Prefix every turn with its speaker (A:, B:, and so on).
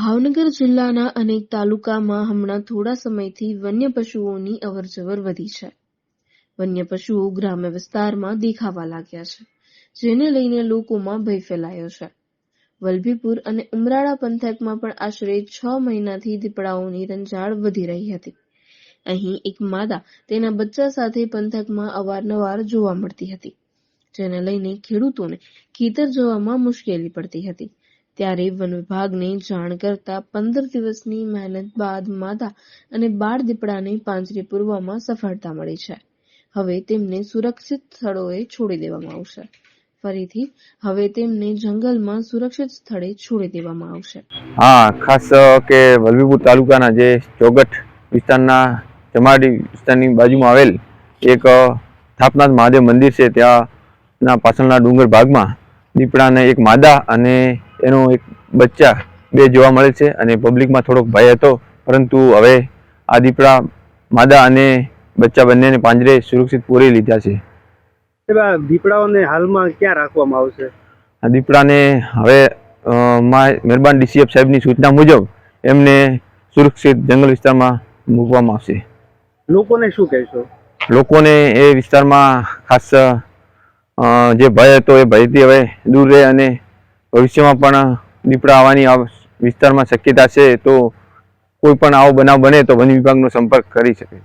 A: ભાવનગર જિલ્લાના અનેક તાલુકામાં હમણાં થોડા સમયથી વન્ય પશુઓની અવરજવર વધી છે. વન્ય પશુઓ ગ્રામ્ય વિસ્તારમાં દેખાવા લાગ્યા છે, જેને લઈને લોકોમાં ભય ફેલાયો છે. વલભીપુર અને ઉમરાળા પંથકમાં પણ આશરે છ મહિનાથી દીપડાઓની રંજાડ વધી રહી હતી. અહીં એક માદા તેના બચ્ચા સાથે પંથકમાં અવારનવાર જોવા મળતી હતી, જેને લઈને ખેડૂતોને ખેતર જવામાં મુશ્કેલી પડતી હતી. ત્યારે વન વિભાગને જાણ કરતા પંદર દિવસની મહેનત બાદ માદા અને બાળ દીપડાને પાંજરે પૂરવામાં સફળતા મળી છે. હવે તેમને સુરક્ષિત સ્થળોએ છોડી દેવામાં આવશે. ફરીથી, હવે તેમને જંગલમાં સુરક્ષિત સ્થળે છોડી દેવામાં આવશે.
B: હા, ખાસ કે વલભીપુર તાલુકાના જે ચોગઠ વિસ્તારના જમાડી વિસ્તારની બાજુમાં આવેલ એક થાપનાથ મહાદેવ મંદિર છે, ત્યાંના પાછળના ડુંગર ભાગમાં દીપડાને એક માદા અને એનો એક બચ્ચા બે જોવા મળે છે અને પબ્લિકમાં થોડોક ભય હતો. પરંતુ હવે આ દીપડા માદા અને બચ્ચા બંનેને પાંજરે સુરક્ષિત પૂરી લીધા છે.
C: દીપડાઓને હાલમાં ક્યાં રાખવામાં આવશે?
B: આ દીપડાને હવે મહેરબાન ડીસીએફ સાહેબની સૂચના મુજબ એમને સુરક્ષિત જંગલ વિસ્તારમાં મૂકવામાં આવશે.
C: લોકોને શું કહેશો?
B: લોકોને એ વિસ્તારમાં ખાસ જે ભય હતો એ ભયથી હવે દૂર રહે અને ભવિષ્યમાં પણ દીપડા આવવાની વિસ્તારમાં શક્યતા છે, તો કોઈ પણ આવો બનાવ બને તો વન વિભાગનો સંપર્ક કરી શકે.